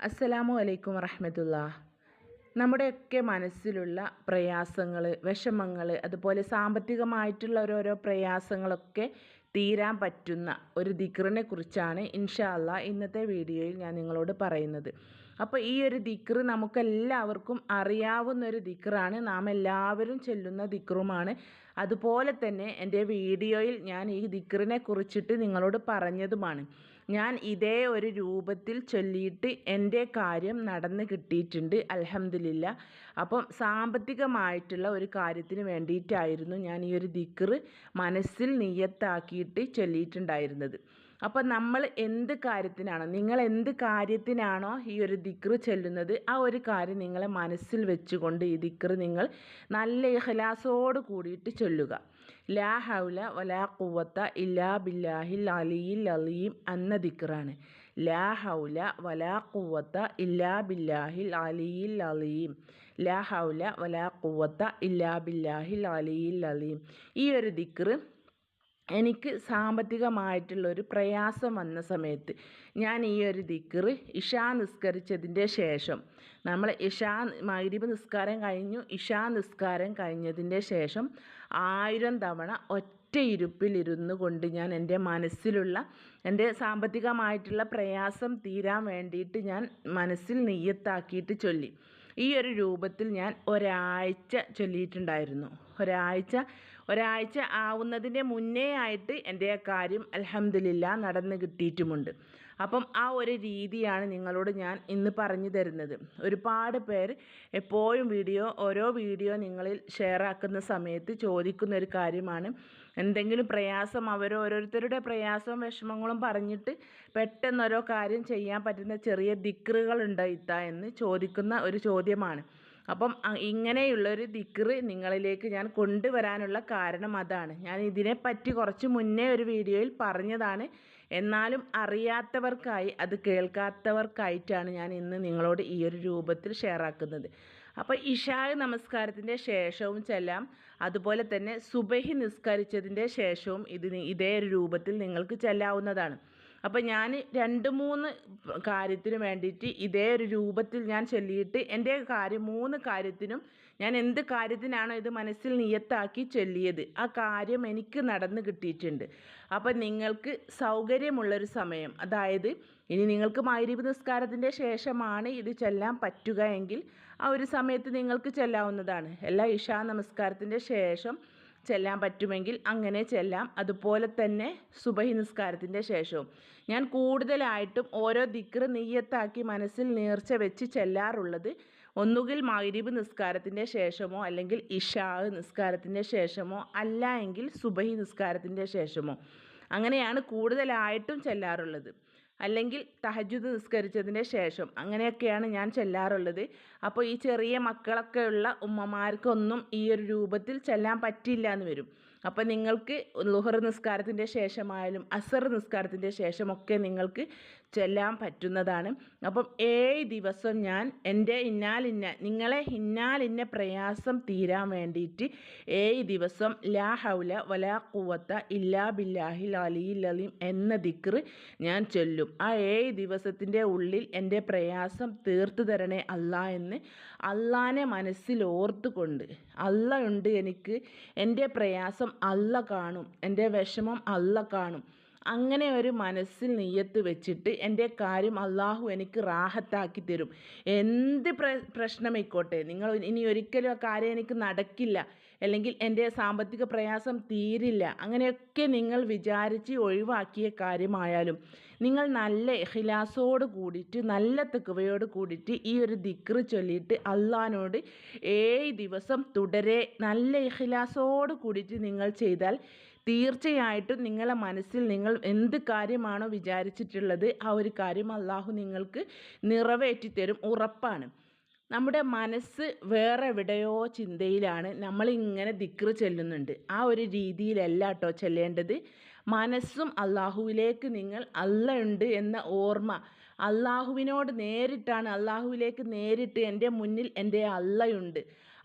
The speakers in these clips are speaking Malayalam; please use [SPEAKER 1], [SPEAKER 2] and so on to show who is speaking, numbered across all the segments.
[SPEAKER 1] അസ്സലാമു അലൈക്കും വറഹമത്തുള്ള നമ്മുടെയൊക്കെ മനസ്സിലുള്ള പ്രയാസങ്ങൾ വിഷമങ്ങൾ അതുപോലെ സാമ്പത്തികമായിട്ടുള്ള ഓരോരോ പ്രയാസങ്ങളൊക്കെ തീരാൻ പറ്റുന്ന ഒരു ദിക്റിനെ കുറിച്ചാണ് ഇൻഷാല്ല ഇന്നത്തെ വീഡിയോയിൽ ഞാൻ നിങ്ങളോട് പറയുന്നത്. അപ്പോൾ ഈ ഒരു ദിക്റ് നമുക്കെല്ലാവർക്കും അറിയാവുന്ന ഒരു ദിക്റാണ്. നാം എല്ലാവരും ചെല്ലുന്ന ദിക്റുമാണ്. അതുപോലെ തന്നെ എന്റെ വീഡിയോയിൽ ഞാൻ ഈ ദിക്റിനെ കുറിച്ചിട്ട് നിങ്ങളോട് പറഞ്ഞതുമാണ്. ഞാൻ ഇതേ ഒരു രൂപത്തിൽ ചൊല്ലിയിട്ട് എന്റെ കാര്യം നടന്ന് കിട്ടിയിട്ടുണ്ട് അലഹമില്ല അപ്പം സാമ്പത്തികമായിട്ടുള്ള ഒരു കാര്യത്തിന് വേണ്ടിയിട്ടായിരുന്നു ഞാൻ ഈ ഒരു ദിക്റ് മനസ്സിൽ നിയത്താക്കിയിട്ട് ചൊല്ലിയിട്ടുണ്ടായിരുന്നത്. അപ്പോൾ നമ്മൾ എന്ത് കാര്യത്തിനാണോ നിങ്ങൾ എന്ത് കാര്യത്തിനാണോ ഈ ഒരു ദിക്റ് ചെല്ലുന്നത് ആ ഒരു കാര്യം നിങ്ങളെ മനസ്സിൽ വെച്ചുകൊണ്ട് ഈ ദിക്റ് നിങ്ങൾ നല്ല ഇഹലാസോട് കൂടിയിട്ട് ചൊല്ലുക. ലാ ഹൗല വലാ കുവത്ത ഇല്ലാ ബില്ലാഹിൽ അലിയിൽ അലീം എന്ന ദിക്റാണ്. ലാ ഹൗല വലാ കുവത്ത ഇല്ലാ ബില്ലാഹിൽ അലിയിൽ അലീം. ലാ ഹൗല വലാ കുവത്ത ഇല്ലാ ബില്ലാഹിൽ അലിയിൽ അലീം. ഈ ഒരു ദിക്റ് എനിക്ക് സാമ്പത്തികമായിട്ടുള്ളൊരു പ്രയാസം വന്ന സമയത്ത് ഞാൻ ഈ ഒരു ദിക്കറ് ഇഷാ നിസ്കരിച്ചതിന്റെ ശേഷം നമ്മൾ ഇഷാ മൈരീബ് നിസ്കാരം കഴിഞ്ഞു ഇഷാ നിസ്കാരം കഴിഞ്ഞതിന്റെ ശേഷം ആയിരം തവണ ഒറ്റ ഇരുപ്പിലിരുന്നു കൊണ്ട് ഞാൻ എന്റെ മനസ്സിലുള്ള എന്റെ സാമ്പത്തികമായിട്ടുള്ള പ്രയാസം തീരാൻ വേണ്ടിയിട്ട് ഞാൻ മനസ്സിൽ നെയ്യത്താക്കിയിട്ട് ചൊല്ലി. ഈ ഒരു രൂപത്തിൽ ഞാൻ ഒരാഴ്ച ചൊല്ലിയിട്ടുണ്ടായിരുന്നു. ഒരാഴ്ച ഒരാഴ്ച ആവുന്നതിന്റെ മുന്നേ ആയിട്ട് എന്റെ കാര്യം അലഹമില്ല നടന്ന് കിട്ടിയിട്ടുമുണ്ട്. അപ്പം ആ ഒരു രീതിയാണ് നിങ്ങളോട് ഞാൻ ഇന്ന് പറഞ്ഞു തരുന്നത്. ഒരുപാട് പേർ എപ്പോഴും വീഡിയോ ഓരോ വീഡിയോ നിങ്ങളിൽ ഷെയർ ആക്കുന്ന സമയത്ത് ചോദിക്കുന്ന ഒരു കാര്യമാണ്. എന്തെങ്കിലും പ്രയാസം അവർ ഓരോരുത്തരുടെ പ്രയാസവും വിഷമങ്ങളും പറഞ്ഞിട്ട് പെട്ടെന്ന് ഓരോ കാര്യം ചെയ്യാൻ പറ്റുന്ന ചെറിയ ദിക്റുകളുണ്ടോ ഇത്ത എന്ന് ചോദിക്കുന്ന ഒരു ചോദ്യമാണ്. അപ്പം ഇങ്ങനെയുള്ളൊരു ദിക്റ് നിങ്ങളിലേക്ക് ഞാൻ കൊണ്ടുവരാനുള്ള കാരണം അതാണ്. ഞാൻ ഇതിനെപ്പറ്റി കുറച്ച് മുന്നേ ഒരു വീഡിയോയിൽ പറഞ്ഞതാണ്. എന്നാലും അറിയാത്തവർക്കായി അത് കേൾക്കാത്തവർക്കായിട്ടാണ് ഞാൻ ഇന്ന് നിങ്ങളോട് ഈ ഒരു രൂപത്തിൽ ഷെയർ ആക്കുന്നത്. അപ്പോൾ ഇഷായ നമസ്കാരത്തിന്റെ ശേഷവും ചെല്ലാം അതുപോലെ തന്നെ സുബഹി നിസ്കരിച്ചതിന്റെ ശേഷവും ഇത് ഇതേ രൂപത്തിൽ നിങ്ങൾക്ക് ചെല്ലാവുന്നതാണ്. അപ്പോൾ ഞാൻ രണ്ട് മൂന്ന് കാര്യത്തിന് വേണ്ടിയിട്ട് ഇതേ ഒരു രൂപത്തിൽ ഞാൻ ചൊല്ലിയിട്ട് എന്റെ കാര്യം മൂന്ന് കാര്യത്തിനും ഞാൻ എന്ത് കാര്യത്തിനാണോ ഇത് മനസ്സിൽ നിയത്താക്കി ചൊല്ലിയത് ആ കാര്യം എനിക്ക് നടന്ന് കിട്ടിയിട്ടുണ്ട്. അപ്പോൾ നിങ്ങൾക്ക് സൗകര്യമുള്ളൊരു സമയം അതായത് ഇനി നിങ്ങൾക്ക് മൈരീപ് നിസ്കാരത്തിന്റെ ശേഷമാണ് ഇത് ചെല്ലാൻ പറ്റുക എങ്കിൽ ആ ഒരു സമയത്ത് നിങ്ങൾക്ക് ചെല്ലാവുന്നതാണ്. എല്ലാ ഇഷാ നമസ്കാരത്തിന്റെ ശേഷം ചെല്ലാൻ പറ്റുമെങ്കിൽ അങ്ങനെ ചെല്ലാം. അതുപോലെ തന്നെ സുബഹി നിസ്കാരത്തിന്റെ ശേഷവും. ഞാൻ കൂടുതലായിട്ടും ഓരോ ദിക്റ് നെയ്യത്താക്കി മനസ്സിൽ നേർച്ച വെച്ച് ചെല്ലാറുള്ളത് ഒന്നുകിൽ മൈരീബ് നിസ്കാരത്തിന്റെ ശേഷമോ അല്ലെങ്കിൽ ഇഷാ നിസ്കാരത്തിന്റെ ശേഷമോ അല്ല എങ്കിൽ സുബഹി നിസ്കാരത്തിന്റെ ശേഷമോ. അങ്ങനെയാണ് കൂടുതലായിട്ടും ചെല്ലാറുള്ളത്. അല്ലെങ്കിൽ തഹജുദ് നിസ്കരിച്ചതിന്റെ ശേഷം. അങ്ങനെയൊക്കെയാണ് ഞാൻ ചെല്ലാറുള്ളത്. അപ്പോൾ ഈ ചെറിയ മക്കളൊക്കെ ഉള്ള ഉമ്മമാർക്കൊന്നും ഈ ഒരു രൂപത്തിൽ ചെല്ലാൻ പറ്റില്ല എന്ന് വരും. അപ്പോൾ നിങ്ങൾക്ക് ലുഹർ നിസ്കാരത്തിന്റെ ശേഷമായാലും അസർ നിസ്കാരത്തിന്റെ ശേഷമൊക്കെ നിങ്ങൾക്ക് ചെല്ലാൻ പറ്റുന്നതാണ്. അപ്പം ഏഴ് ദിവസം ഞാൻ എന്റെ ഇന്നാലിന്ന നിങ്ങളെ ഇന്നാലിന്ന പ്രയാസം തീരാൻ വേണ്ടിയിട്ട് ഏഴ് ദിവസം ലാ ഹൗല വലാ കുവത്ത ഇല്ലാ ബില്ലാഹിൽ അലിയിൽ അലീം എന്ന ദിക്റ് ഞാൻ ചൊല്ലും. ആ ഏഴ് ദിവസത്തിന്റെ ഉള്ളിൽ എന്റെ പ്രയാസം തീർത്തു തരണേ അല്ല എന്ന് അള്ളാനെ മനസ്സിൽ ഓർത്തുകൊണ്ട് അല്ല ഉണ്ട് എനിക്ക് എന്റെ പ്രയാസം അല്ല കാണും എന്റെ വിഷമം അല്ല കാണും. അങ്ങനെ ഒരു മനസ്സിൽ നെയ്യത്ത് വെച്ചിട്ട് എന്റെ കാര്യം അള്ളാഹു എനിക്ക് റാഹത്താക്കി തരും. എന്ത് പ്ര പ്രശ്നമായിക്കോട്ടെ നിങ്ങൾ ഇനി ഒരിക്കലും ആ കാര്യം എനിക്ക് നടക്കില്ല. അല്ലെങ്കിൽ എന്റെ സാമ്പത്തിക പ്രയാസം തീരില്ല. അങ്ങനെയൊക്കെ നിങ്ങൾ വിചാരിച്ച് ഒഴിവാക്കിയ കാര്യമായാലും നിങ്ങൾ നല്ല ഹിലാസോട് കൂടിയിട്ട് നല്ല തെക്കുവയോട് കൂടിയിട്ട് ഈ ഒരു ദിക്റ് ചൊല്ലിയിട്ട് അള്ളഹാനോട് ഏഴ് ദിവസം തുടരെ നല്ല ഇഖിലാസോട് കൂടിയിട്ട് നിങ്ങൾ ചെയ്താൽ തീർച്ചയായിട്ടും നിങ്ങളെ മനസ്സിൽ നിങ്ങൾ എന്ത് കാര്യമാണോ വിചാരിച്ചിട്ടുള്ളത് ആ ഒരു കാര്യം അള്ളാഹു നിങ്ങൾക്ക് നിറവേറ്റി തരും ഉറപ്പാണ്. നമ്മുടെ മനസ്സ് വേറെ എവിടെയോ ചിന്തയിലാണ്. നമ്മളിങ്ങനെ ദിക്റ് ചെല്ലുന്നുണ്ട്. ആ ഒരു രീതിയിലല്ല കേട്ടോ ചെല്ലേണ്ടത്. മനസ്സും അള്ളാഹുവിലേക്ക് നിങ്ങൾ അല്ല ഉണ്ട് എന്ന ഓർമ്മ. അള്ളാഹുവിനോട് നേരിട്ടാണ് അള്ളാഹുവിലേക്ക് നേരിട്ട് എന്റെ മുന്നിൽ എന്റെ അല്ലയുണ്ട്.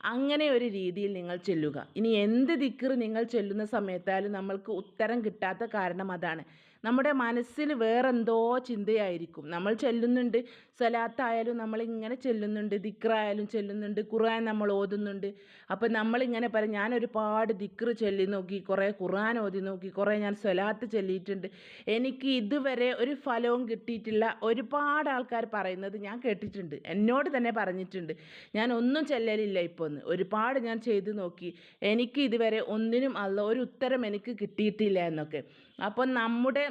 [SPEAKER 1] അങ്ങനെ ഒരു രീതിയിൽ നിങ്ങൾ ചെല്ലുക. ഇനി എന്ത് ദിക്കറ് നിങ്ങൾ ചെല്ലുന്ന സമയത്തായാലും നമ്മൾക്ക് ഉത്തരം കിട്ടാത്ത കാരണം അതാണ്. നമ്മുടെ മനസ്സിൽ വേറെന്തോ ചിന്തയായിരിക്കും. നമ്മൾ ചെല്ലുന്നുണ്ട് സ്വലാത്തായാലും നമ്മളിങ്ങനെ ചെല്ലുന്നുണ്ട് ദിക്റായാലും ചെല്ലുന്നുണ്ട് ഖുർആൻ നമ്മൾ ഓതുന്നുണ്ട്. അപ്പോൾ നമ്മളിങ്ങനെ പറയും ഞാൻ ഒരുപാട് ദിക്റ് ചൊല്ലി നോക്കി കുറേ ഖുർആൻ ഓതി നോക്കി കുറേ ഞാൻ സ്വലാത്ത് ചൊല്ലിയിട്ടുണ്ട്. എനിക്ക് ഇതുവരെ ഒരു ഫലവും കിട്ടിയിട്ടില്ല. ഒരുപാട് ആൾക്കാർ പറയുന്നത് ഞാൻ കേട്ടിട്ടുണ്ട് എന്നോട് തന്നെ പറഞ്ഞിട്ടുണ്ട്. ഞാൻ ഒന്നും ചെല്ലലില്ല ഇപ്പോൾ ഒന്ന് ഒരുപാട് ഞാൻ ചെയ്തു നോക്കി. എനിക്ക് ഇതുവരെ ഒന്നിനും അല്ല ഒരു ഉത്തരം എനിക്ക് കിട്ടിയിട്ടില്ല എന്നൊക്കെ. അപ്പോൾ നമ്മുടെ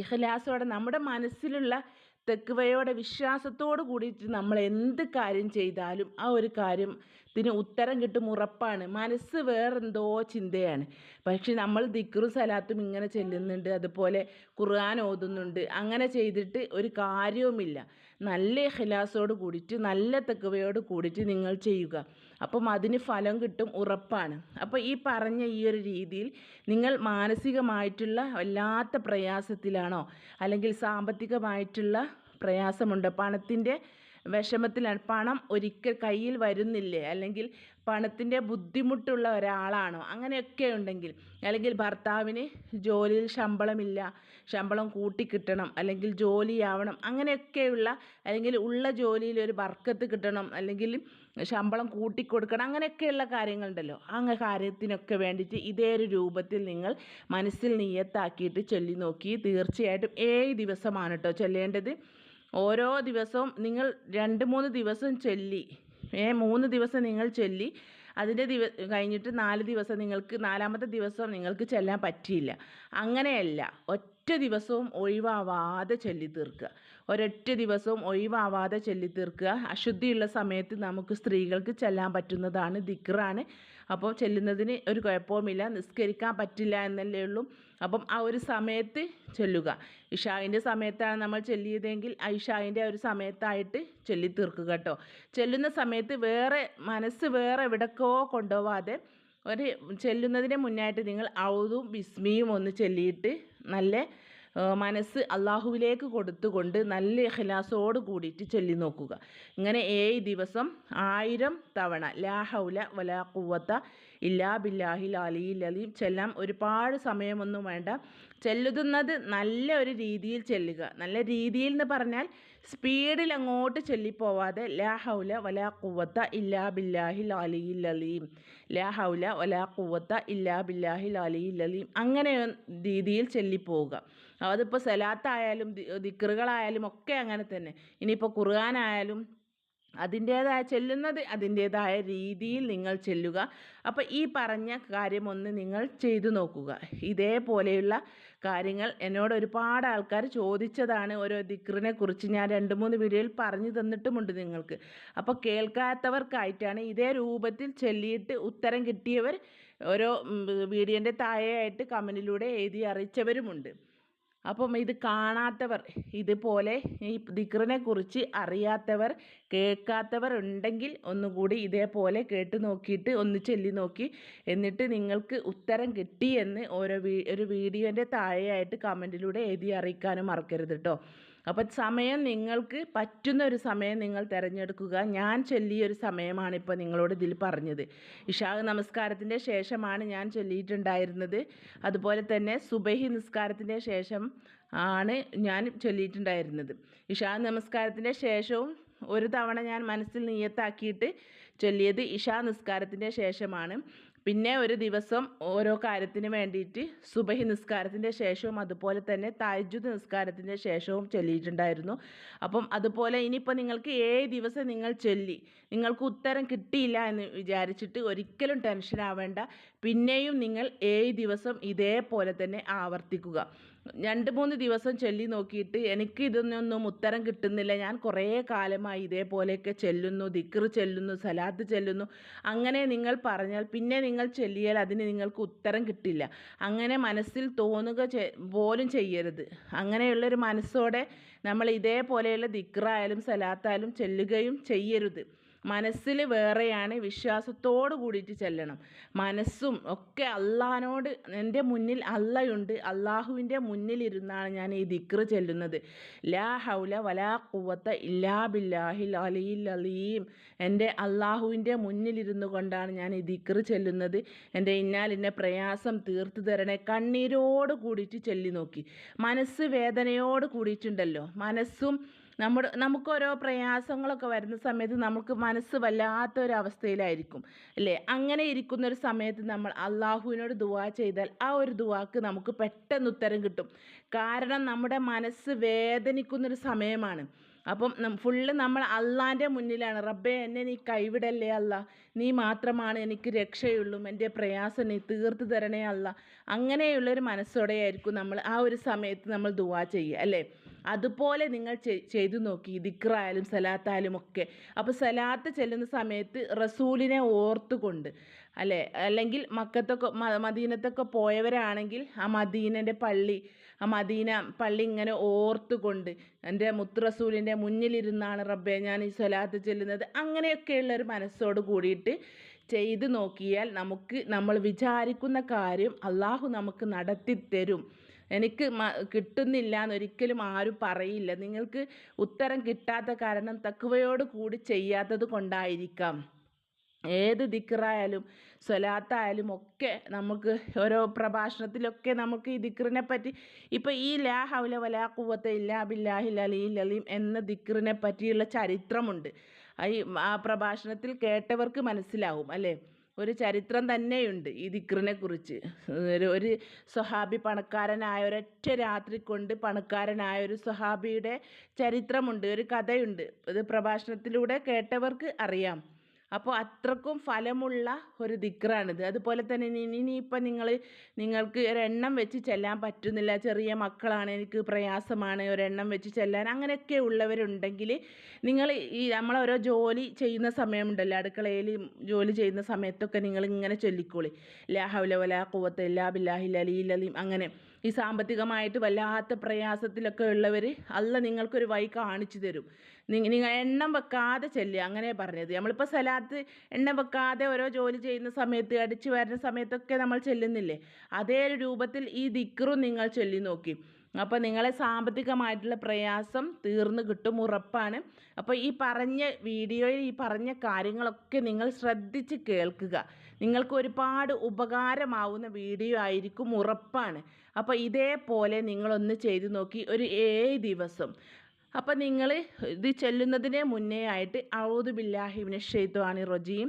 [SPEAKER 1] ഇഖ്ലാസോടെ നമ്മുടെ മനസ്സിലുള്ള തെക്കുവയോടെ വിശ്വാസത്തോട് കൂടിയിട്ട് നമ്മൾ എന്ത് കാര്യം ചെയ്താലും ആ ഒരു കാര്യം ത്തിന് ഉത്തരം കിട്ടും ഉറപ്പാണ്. മനസ്സ് വേറെന്തോ ചിന്തയാണ്. പക്ഷെ നമ്മൾ ദിക്റും സലാത്തും ഇങ്ങനെ ചെല്ലുന്നുണ്ട് അതുപോലെ ഖുർആൻ ഓതുന്നുണ്ട് അങ്ങനെ ചെയ്തിട്ട് ഒരു കാര്യവുമില്ല. നല്ല ഇഖ്ലാസോട് കൂടിയിട്ട് നല്ല തെക്കുവയോട് കൂടിയിട്ട് നിങ്ങൾ ചെയ്യുക. അപ്പം അതിന് ഫലം കിട്ടും ഉറപ്പാണ്. അപ്പോൾ ഈ പറഞ്ഞ ഈ ഒരു രീതിയിൽ നിങ്ങൾ മാനസികമായിട്ടുള്ള വല്ലാത്ത പ്രയാസത്തിലാണോ? അല്ലെങ്കിൽ സാമ്പത്തികമായിട്ടുള്ള പ്രയാസമുണ്ട്? പണത്തിന്റെ വിഷമത്തിലാണ്. പണം ഒരിക്കൽ കയ്യിൽ വരുന്നില്ലേ? അല്ലെങ്കിൽ പണത്തിന്റെ ബുദ്ധിമുട്ടുള്ള ഒരാളാണോ? അങ്ങനെയൊക്കെ ഉണ്ടെങ്കിൽ അല്ലെങ്കിൽ ഭർത്താവിന് ജോലിയിൽ ശമ്പളമില്ല ശമ്പളം കൂട്ടി കിട്ടണം അല്ലെങ്കിൽ ജോലിയാവണം അങ്ങനെയൊക്കെയുള്ള അല്ലെങ്കിൽ ഉള്ള ജോലിയിൽ ഒരു വർക്കത്ത് കിട്ടണം അല്ലെങ്കിൽ ശമ്പളം കൂട്ടിക്കൊടുക്കണം അങ്ങനെയൊക്കെയുള്ള കാര്യങ്ങളുണ്ടല്ലോ. അങ്ങനെ കാര്യത്തിനൊക്കെ വേണ്ടിയിട്ട് ഇതേ ഒരു രൂപത്തിൽ നിങ്ങൾ മനസ്സിൽ നിയത്താക്കിയിട്ട് ചൊല്ലി നോക്കി. തീർച്ചയായിട്ടും ഏഴ് ദിവസമാണ് കേട്ടോ ചൊല്ലേണ്ടത്. ഓരോ ദിവസവും നിങ്ങൾ രണ്ട് മൂന്ന് ദിവസം ചൊല്ലി. ഏ മൂന്ന് ദിവസം നിങ്ങൾ ചൊല്ലി. അതിന്റെ ദിവ കഴിഞ്ഞിട്ട് നാല് ദിവസം നിങ്ങൾക്ക് നാലാമത്തെ ദിവസം നിങ്ങൾക്ക് ചെല്ലാൻ പറ്റിയില്ല. അങ്ങനെയല്ല. ദിവസവും ഒഴിവാവാതെ ചൊല്ലി തീർക്കുക ഒരൊറ്റ ദിവസവും ഒഴിവാവാതെ ചൊല്ലി തീർക്കുക അശുദ്ധിയുള്ള സമയത്ത് നമുക്ക് സ്ത്രീകൾക്ക് ചെല്ലാൻ പറ്റുന്നതാണ് ദിക്റാണ്. അപ്പോൾ ചെല്ലുന്നതിന് ഒരു കുഴപ്പവുമില്ല. നിസ്കരിക്കാൻ പറ്റില്ല എന്നല്ലേ ഉള്ളൂ. അപ്പം ആ ഒരു സമയത്ത് ചൊല്ലുക. ഇഷാവിന്റെ സമയത്താണ് നമ്മൾ ചൊല്ലിയതെങ്കിൽ ആ ഇഷാവിന്റെ ഒരു സമയത്തായിട്ട് ചൊല്ലി തീർക്കുക കേട്ടോ. ചെല്ലുന്ന സമയത്ത് വേറെ മനസ്സ് വേറെ എവിടേക്കോ കൊണ്ടുപോവാതെ ഒരു ചെല്ലുന്നതിന് മുന്നായിട്ട് നിങ്ങൾ ഔതും ബിസ്മിയും ഒന്ന് ചൊല്ലിയിട്ട് നല്ല മനസ്സ് അള്ളാഹുവിലേക്ക് കൊടുത്തുകൊണ്ട് നല്ല ഇഖലാസോട് കൂടിയിട്ട് ചൊല്ലി നോക്കുക. ഇങ്ങനെ ഏഴ് ദിവസം ആയിരം തവണ ലാ ഹൗല വലാ കുവത്ത ഇല്ലാ ബില്ലാഹിൽ അലിയിൽ അലീം ചെല്ലാം ഒരുപാട് സമയമൊന്നും വേണ്ട. ചെല്ലുതുന്നത് നല്ല ഒരു രീതിയിൽ ചെല്ലുക. നല്ല രീതിയിൽ എന്ന് പറഞ്ഞാൽ സ്പീഡിൽ അങ്ങോട്ട് ചൊല്ലിപ്പോവാതെ ലാ ഹൗല വലാ കുവത്ത ഇല്ലാ ബില്ലാഹിൽ അലിയിൽ അലീം. ലാ ഹൗല വലാ കുവത്ത ഇല്ലാ ബില്ലാഹിൽ അലിയിൽ അലീം. അങ്ങനെ രീതിയിൽ ചൊല്ലിപ്പോവുക. അതിപ്പോൾ സലാത്തായാലും ദിക്റുകളായാലും ഒക്കെ അങ്ങനെ തന്നെ. ഇനിയിപ്പോൾ ഖുർആനായാലും അതിന്റേതായ ചെല്ലുന്നത് അതിന്റേതായ രീതിയിൽ നിങ്ങൾ ചെല്ലുക. അപ്പോൾ ഈ പറഞ്ഞ കാര്യമൊന്ന് നിങ്ങൾ ചെയ്തു നോക്കുക. ഇതേപോലെയുള്ള കാര്യങ്ങൾ എന്നോട് ഒരുപാട് ആൾക്കാർ ചോദിച്ചതാണ് ഓരോ ദിക്റിനെ കുറിച്ച്. ഞാൻ രണ്ട് മൂന്ന് വീഡിയോയിൽ പറഞ്ഞു തന്നിട്ടുമുണ്ട് നിങ്ങൾക്ക്. അപ്പോൾ കേൾക്കാത്തവർക്കായിട്ടാണ് ഇതേ രൂപത്തിൽ ചെല്ലിയിട്ട് ഉത്തരം കിട്ടിയവർ ഓരോ വീഡിയോന്റെ താഴെയായിട്ട് കമന്റിലൂടെ എഴുതി അറിയിച്ചവരുമുണ്ട്. അപ്പം ഇത് കാണാത്തവർ ഇതുപോലെ ഈ ദിക്റിനെ കുറിച്ച് അറിയാത്തവർ കേൾക്കാത്തവർ ഉണ്ടെങ്കിൽ ഒന്നുകൂടി ഇതേപോലെ കേട്ട് നോക്കിയിട്ട് ഒന്ന് ചൊല്ലി നോക്കി. എന്നിട്ട് നിങ്ങൾക്ക് ഉത്തരം കിട്ടി എന്ന് ഓരോ ഒരു വീഡിയോന്റെ താഴെയായിട്ട് കമന്റിലൂടെ എഴുതി അറിയിക്കാനും മറക്കരുത് കേട്ടോ അപ്പോൾ സമയം നിങ്ങൾക്ക് പറ്റുന്ന ഒരു സമയം നിങ്ങൾ തിരഞ്ഞെടുക്കുക. ഞാൻ ചൊല്ലിയൊരു സമയമാണ് ഇപ്പോൾ നിങ്ങളോട് ഇതിൽ പറഞ്ഞത്. ഇഷാ നമസ്കാരത്തിന്റെ ശേഷമാണ് ഞാൻ ചൊല്ലിയിട്ടുണ്ടായിരുന്നത്. അതുപോലെ തന്നെ സുബഹി നിസ്കാരത്തിന്റെ ശേഷം ആണ് ഞാൻ ചൊല്ലിയിട്ടുണ്ടായിരുന്നത്. ഇഷാ നമസ്കാരത്തിന്റെ ശേഷവും ഒരു തവണ ഞാൻ മനസ്സിൽ നിയത്താക്കിയിട്ട് ചൊല്ലിയത് ഇഷാ നിസ്കാരത്തിന്റെ ശേഷമാണ്. പിന്നെ ഒരു ദിവസം ഓരോ കാര്യത്തിന് വേണ്ടിയിട്ട് സുബഹി നിസ്കാരത്തിന്റെ ശേഷവും അതുപോലെ തന്നെ താജ്ജുദ് നിസ്കാരത്തിന്റെ ശേഷവും ചൊല്ലിയിട്ടുണ്ടായിരുന്നു. അപ്പം അതുപോലെ ഇനിയിപ്പോൾ നിങ്ങൾക്ക് ഏഴ് ദിവസം നിങ്ങൾ ചൊല്ലി നിങ്ങൾക്ക് ഉത്തരം കിട്ടിയില്ല എന്ന് വിചാരിച്ചിട്ട് ഒരിക്കലും ടെൻഷൻ ആവേണ്ട പിന്നെയും നിങ്ങൾ ഏഴ് ദിവസം ഇതേപോലെ തന്നെ ആവർത്തിക്കുക. രണ്ട് മൂന്ന് ദിവസം ചൊല്ലി നോക്കിയിട്ട് എനിക്ക് ഇതിനൊന്നും ഉത്തരം കിട്ടുന്നില്ല. ഞാൻ കുറേ കാലമായി ഇതേപോലെയൊക്കെ ചെല്ലുന്നു ദിക്ർ ചെല്ലുന്നു സലാത്ത് ചെല്ലുന്നു. അങ്ങനെ നിങ്ങൾ പറഞ്ഞാൽ പിന്നെ നിങ്ങൾ ചൊല്ലിയാൽ അതിന് നിങ്ങൾക്ക് ഉത്തരം കിട്ടില്ല. അങ്ങനെ മനസ്സിൽ തോന്നുക പോലും ചെയ്യരുത്. അങ്ങനെയുള്ളൊരു മനസ്സോടെ നമ്മൾ ഇതേപോലെയുള്ള ദിക്റായാലും സലാത്തായാലും ചെല്ലുകയും ചെയ്യരുത്. മനസ്സിൽ വേറെയാണ് വിശ്വാസത്തോട് കൂടിയിട്ട് ചെല്ലണം. മനസ്സും ഒക്കെ അള്ളഹാനോട് എന്റെ മുന്നിൽ അള്ളയുണ്ട്. അള്ളാഹുവിന്റെ മുന്നിലിരുന്നാണ് ഞാൻ ഈ ദിക്റ് ചെല്ലുന്നത്. ലാ ഹൗല വലാ കുവത്ത ഇല്ലാ ബില്ലാഹിൽ അലിയിൽ അലീം. എന്റെ അള്ളാഹുവിന്റെ മുന്നിലിരുന്നു കൊണ്ടാണ് ഞാൻ ഈ ദിക്റ് ചെല്ലുന്നത്. എന്റെ ഇന്നാലിന്റെ പ്രയാസം തീർത്തു തരണേ. കണ്ണീരോട് കൂടിയിട്ട് ചെല്ലി നോക്കി മനസ്സ് വേദനയോട് കൂടിയിട്ടുണ്ടല്ലോ. മനസ്സും നമ്മുടെ നമുക്കോരോ പ്രയാസങ്ങളൊക്കെ വരുന്ന സമയത്ത് നമുക്ക് മനസ്സ് വല്ലാത്തൊരവസ്ഥയിലായിരിക്കും അല്ലേ? അങ്ങനെ ഇരിക്കുന്ന ഒരു സമയത്ത് നമ്മൾ അള്ളാഹുവിനോട് ദുവാ ചെയ്താൽ ആ ഒരു ദുവാക്ക് നമുക്ക് പെട്ടെന്ന് ഉത്തരം കിട്ടും. കാരണം നമ്മുടെ മനസ്സ് വേദനിക്കുന്നൊരു സമയമാണ്. അപ്പം ഫുള്ള് നമ്മൾ അള്ളാന്റെ മുന്നിലാണ്. റബ്ബെ എന്നെ നീ കൈവിടല്ലേ അല്ല? നീ മാത്രമാണ് എനിക്ക് രക്ഷയുള്ളൂ. എന്റെ പ്രയാസം നീ തീർത്ത് തരണേ അല്ല? അങ്ങനെയുള്ളൊരു മനസ്സോടെയായിരിക്കും നമ്മൾ ആ ഒരു സമയത്ത് നമ്മൾ ദുവാ ചെയ്യുക അല്ലേ? അതുപോലെ നിങ്ങൾ ചെയ്തു നോക്കി. ദിക്റായാലും സലാത്തായാലും ഒക്കെ. അപ്പോൾ സലാത്ത് ചെല്ലുന്ന സമയത്ത് റസൂലിനെ ഓർത്തുകൊണ്ട് അല്ലേ? അല്ലെങ്കിൽ മക്കത്തൊക്കെ മദീനത്തൊക്കെ പോയവരാണെങ്കിൽ ആ മദീനന്റെ പള്ളി ആ മദീന പള്ളി ഇങ്ങനെ ഓർത്തുകൊണ്ട് എന്റെ മുത്തുറസൂലിന്റെ മുന്നിലിരുന്നാണ് റബ്ബെ ഞാൻ ഈ സ്വലാത്ത് ചെല്ലുന്നത്. അങ്ങനെയൊക്കെയുള്ള ഒരു മനസ്സോട് കൂടിയിട്ട് ചെയ്ത് നോക്കിയാൽ നമുക്ക് നമ്മൾ വിചാരിക്കുന്ന കാര്യം അള്ളാഹു നമുക്ക് നടത്തി തരും എനിക്ക് കിട്ടുന്നില്ല എന്നൊരിക്കലും ആരും പറയില്ല. നിങ്ങൾക്ക് ഉത്തരം കിട്ടാത്ത കാരണം തക്കുവയോട് കൂടി ചെയ്യാത്തത് കൊണ്ടായിരിക്കാം. ഏത് ദിക്റായാലും സ്വലാത്തായാലും ഒക്കെ നമുക്ക് ഓരോ പ്രഭാഷണത്തിലൊക്കെ നമുക്ക് ഈ ദിക്റിനെ പറ്റി ഇപ്പോൾ ഈ ലാ ഹൗല വലാ കുവത്ത ഇല്ലാ ബില്ലാഹി ലലീ അലീം എന്ന ദിക്റിനെ പറ്റിയുള്ള ചരിത്രമുണ്ട്. ഈ ആ പ്രഭാഷണത്തിൽ കേട്ടവർക്ക് മനസ്സിലാവും അല്ലേ? ഒരു ചരിത്രം തന്നെയുണ്ട് ഈ ദിക്റിനെ കുറിച്ച്. ഒരു ഒരു സ്വഹാബി പണക്കാരനായ ഒരൊറ്റ രാത്രി കൊണ്ട് പണക്കാരനായ ഒരു സ്വഹാബിയുടെ ചരിത്രമുണ്ട് ഒരു കഥയുണ്ട്. ഇത് പ്രഭാഷണത്തിലൂടെ കേട്ടവർക്ക് അറിയാം. അപ്പോൾ അത്രക്കും ഫലമുള്ള ഒരു ദിക്റാണിത്. അതുപോലെ തന്നെ ഇനിയിപ്പം നിങ്ങൾ നിങ്ങൾക്ക് ഒരെണ്ണം വെച്ച് ചെല്ലാൻ പറ്റുന്നില്ല. ചെറിയ മക്കളാണ് എനിക്ക് പ്രയാസമാണ് ഒരെണ്ണം വെച്ച് ചെല്ലാൻ. അങ്ങനെയൊക്കെ ഉള്ളവരുണ്ടെങ്കിൽ നിങ്ങൾ ഈ നമ്മളോരോ ജോലി ചെയ്യുന്ന സമയമുണ്ടല്ലോ. അടുക്കളയിൽ ജോലി ചെയ്യുന്ന സമയത്തൊക്കെ നിങ്ങൾ ഇങ്ങനെ ചൊല്ലിക്കോളി ലാഹുലവല ഇല്ലാ ബില്ലാഹിൽ അലിയിൽ അലീം അങ്ങനെ. ഈ സാമ്പത്തികമായിട്ട് വല്ലാത്ത പ്രയാസത്തിലൊക്കെ ഉള്ളവർ അല്ല നിങ്ങൾക്കൊരു വഴി കാണിച്ചു തരും. നിങ്ങൾ എണ്ണം വെക്കാതെ ചെല്ലുക. അങ്ങനെ പറഞ്ഞത്. നമ്മളിപ്പോൾ സലാത്ത് എണ്ണം വെക്കാതെ ഓരോ ജോലി ചെയ്യുന്ന സമയത്ത് അടിച്ചു വരുന്ന സമയത്തൊക്കെ നമ്മൾ ചെല്ലുന്നില്ലേ? അതേ ഒരു രൂപത്തിൽ ഈ ദിക്റും നിങ്ങൾ ചൊല്ലി നോക്കി. അപ്പോൾ നിങ്ങളെ സാമ്പത്തികമായിട്ടുള്ള പ്രയാസം തീർന്നു കിട്ടും ഉറപ്പാണ്. അപ്പോൾ ഈ പറഞ്ഞ വീഡിയോയിൽ ഈ പറഞ്ഞ കാര്യങ്ങളൊക്കെ നിങ്ങൾ ശ്രദ്ധിച്ച് കേൾക്കുക. നിങ്ങൾക്ക് ഒരുപാട് ഉപകാരമാവുന്ന വീഡിയോ ആയിരിക്കും ഉറപ്പാണ്. അപ്പോൾ ഇതേപോലെ നിങ്ങളൊന്ന് ചെയ്തു നോക്കി ഒരു ഏഴ് ദിവസം. അപ്പോൾ നിങ്ങൾ ഇത് ചെല്ലുന്നതിന് മുന്നേ ആയിട്ട് ഔദു ബില്ലാഹിബിന് ഷെയ്ത്വാനി റജീം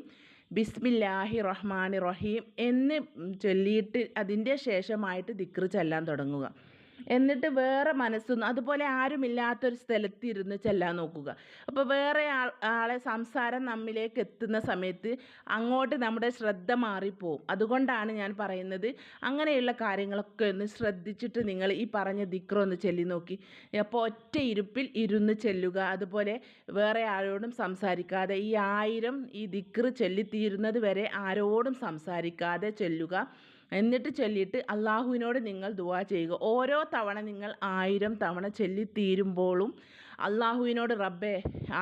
[SPEAKER 1] ബിസ്മില്ലാഹി റഹ്മാനി റഹീം എന്ന് ചൊല്ലിയിട്ട് അതിന്റെ ശേഷമായിട്ട് ദിക്ർ ചെല്ലാൻ തുടങ്ങുക. എന്നിട്ട് വേറെ മനസ്സൊന്നും അതുപോലെ ആരുമില്ലാത്തൊരു സ്ഥലത്തിരുന്ന് ചെല്ലാൻ നോക്കുക. അപ്പോൾ വേറെ ആൾ ആളെ സംസാരം നമ്മിലേക്ക് എത്തുന്ന സമയത്ത് അങ്ങോട്ട് നമ്മുടെ ശ്രദ്ധ മാറിപ്പോവും. അതുകൊണ്ടാണ് ഞാൻ പറയുന്നത് അങ്ങനെയുള്ള കാര്യങ്ങളൊക്കെ ഒന്ന് ശ്രദ്ധിച്ചിട്ട് നിങ്ങൾ ഈ പറഞ്ഞ ദിക്റൊന്ന് ചെല്ലി നോക്കി. അപ്പോൾ ഒറ്റ ഇരുപ്പിൽ ഇരുന്ന് ചെല്ലുക. അതുപോലെ വേറെ ആരോടും സംസാരിക്കാതെ ഈ ആയിരം ഈ ദിക്റ് ചൊല്ലിത്തീരുന്നത് വരെ ആരോടും സംസാരിക്കാതെ ചെല്ലുക. എന്നിട്ട് ചൊല്ലിയിട്ട് അള്ളാഹുവിനോട് നിങ്ങൾ ദുവാ ചെയ്യുക. ഓരോ തവണ നിങ്ങൾ ആയിരം തവണ ചൊല്ലിത്തീരുമ്പോഴും അള്ളാഹുവിനോട് റബ്ബേ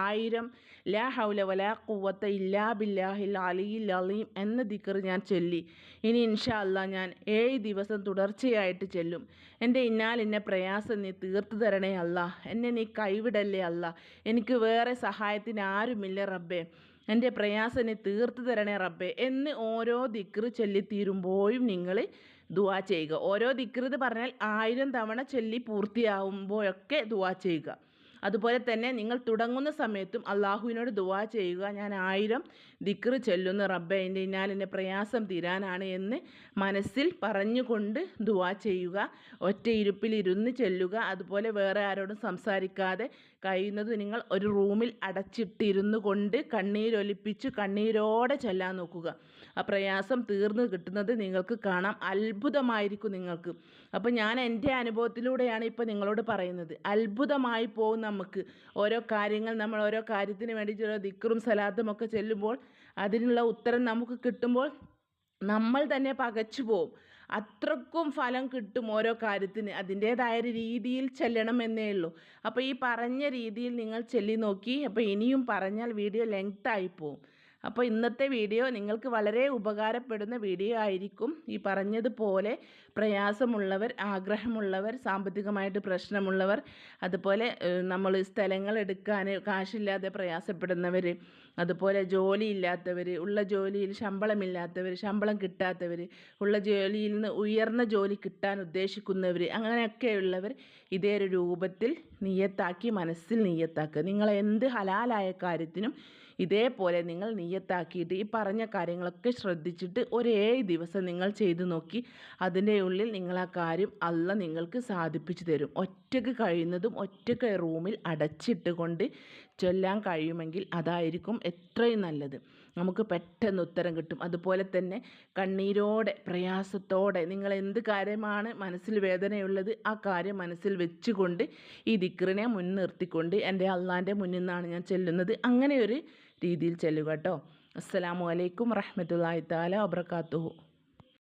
[SPEAKER 1] ആയിരം ലാ ഹൗല വലാ കുവത്ത ഇല്ലാ ബില്ലാഹിൽ അലിയിൽ അലീം എന്ന ദിക്കർ ഞാൻ ചൊല്ലി. ഇനി ഇൻഷാ അല്ലാ ഞാൻ ഏഴ് ദിവസം തുടർച്ചയായിട്ട് ചെല്ലും. എന്റെ ഇന്നാൽ എന്നെ പ്രയാസം നീ തീർത്തു തരണേ അല്ല എന്നെ നീ കൈവിടല്ലേ അല്ല എനിക്ക് വേറെ സഹായത്തിന് ആരുമില്ല റബ്ബേ. എന്റെ പ്രയാസനെ തീർത്തു തരണേ റബ്ബേ എന്ന് ഓരോ ദിക്റ് ചൊല്ലിത്തീരുമ്പോഴും നിങ്ങൾ ദുവാ ചെയ്യുക. ഓരോ ദിക്റ് പറഞ്ഞാൽ ആയിരം തവണ ചൊല്ലി പൂർത്തിയാവുമ്പോഴൊക്കെ ദുവാ ചെയ്യുക. അതുപോലെ തന്നെ നിങ്ങൾ തുടങ്ങുന്ന സമയത്തും അള്ളാഹുവിനോട് ദുവാ ചെയ്യുക. ഞാൻ ആയിരം ദിക്റ് ചെല്ലുന്നു. റബ്ബെ എന്റെ ഇന്നാൽ എന്റെ പ്രയാസം തീരാനാണ് എന്ന് മനസ്സിൽ പറഞ്ഞുകൊണ്ട് ദുവാ ചെയ്യുക. ഒറ്റ ഇരുപ്പിൽ ഇരുന്ന് ചെല്ലുക. അതുപോലെ വേറെ ആരോടും സംസാരിക്കാതെ കഴിയുന്നത് നിങ്ങൾ ഒരു റൂമിൽ അടച്ചിട്ടിരുന്നു കൊണ്ട് കണ്ണീരൊലിപ്പിച്ച് കണ്ണീരോടെ ചെല്ലാൻ നോക്കുക. ആ പ്രയാസം തീർന്നു കിട്ടുന്നത് നിങ്ങൾക്ക് കാണാം. അത്ഭുതമായിരിക്കും നിങ്ങൾക്ക്. അപ്പോൾ ഞാൻ എന്റെ അനുഭവത്തിലൂടെയാണ് ഇപ്പോൾ നിങ്ങളോട് പറയുന്നത്. അത്ഭുതമായി പോകും നമുക്ക്. ഓരോ കാര്യങ്ങൾ നമ്മൾ ഓരോ കാര്യത്തിന് വേണ്ടി ചില ദിക്കറും സലാത്തും ഒക്കെ ചെല്ലുമ്പോൾ അതിനുള്ള ഉത്തരം നമുക്ക് കിട്ടുമ്പോൾ നമ്മൾ തന്നെ പകച്ചു പോവും. അത്രക്കും ഫലം കിട്ടും ഓരോ കാര്യത്തിന്. അതിന്റേതായ രീതിയിൽ ചെല്ലണം എന്നേ ഉള്ളൂ. അപ്പോൾ ഈ പറഞ്ഞ രീതിയിൽ നിങ്ങൾ ചെല്ലി നോക്കി അപ്പോൾ ഇനിയും പറഞ്ഞാൽ വീഡിയോ ലെങ്ത് ആയി പോവും. അപ്പോൾ ഇന്നത്തെ വീഡിയോ നിങ്ങൾക്ക് വളരെ ഉപകാരപ്പെടുന്ന വീഡിയോ ആയിരിക്കും. ഈ പറഞ്ഞതുപോലെ പ്രയാസമുള്ളവർ ആഗ്രഹമുള്ളവർ സാമ്പത്തികമായിട്ട് പ്രശ്നമുള്ളവർ അതുപോലെ നമ്മൾ സ്ഥലങ്ങൾ എടുക്കാൻ കാശില്ലാതെ പ്രയാസപ്പെടുന്നവർ അതുപോലെ ജോലി ഇല്ലാത്തവർ ഉള്ള ജോലിയിൽ ശമ്പളമില്ലാത്തവർ ശമ്പളം കിട്ടാത്തവർ ഉള്ള ജോലിയിൽ നിന്ന് ഉയർന്ന ജോലി കിട്ടാൻ ഉദ്ദേശിക്കുന്നവർ അങ്ങനെയൊക്കെയുള്ളവർ ഇതേ ഒരു രൂപത്തിൽ നിയത്താക്കി മനസ്സിൽ നിയത്താക്കുക. നിങ്ങൾ എന്ത് ഹലാലായ കാര്യത്തിനും ഇതേപോലെ നിങ്ങൾ നീയത്താക്കിയിട്ട് ഈ പറഞ്ഞ കാര്യങ്ങളൊക്കെ ശ്രദ്ധിച്ചിട്ട് ഒരേ ദിവസം നിങ്ങൾ ചെയ്തു നോക്കി. അതിന്റെ ഉള്ളിൽ നിങ്ങൾ ആ കാര്യം അല്ല നിങ്ങൾക്ക് സാധിപ്പിച്ചു തരും. ഒറ്റയ്ക്ക് കഴിയുന്നതും ഒറ്റയ്ക്ക് റൂമിൽ അടച്ചിട്ട് കൊണ്ട് ചൊല്ലാൻ കഴിയുമെങ്കിൽ അതായിരിക്കും എത്രയും നല്ലത്. നമുക്ക് പെട്ടെന്ന് ഉത്തരം കിട്ടും. അതുപോലെ തന്നെ കണ്ണീരോടെ പ്രയാസത്തോടെ നിങ്ങൾ എന്ത് കാര്യമാണ് മനസ്സിൽ വേദനയുള്ളത് ആ കാര്യം മനസ്സിൽ വെച്ചുകൊണ്ട് ഈ ദിക്റിനെ മുൻനിർത്തിക്കൊണ്ട് എന്റെ അള്ളാന്റെ മുന്നിൽ നിന്നാണ് ഞാൻ ചെല്ലുന്നത്. അങ്ങനെ ഒരു രീതിയിൽ ചെല്ലുക കേട്ടോ. അസ്സാം വലൈക്കും വറഹമത്തല്ലാഹി താല വബർക്കാത്തുഹു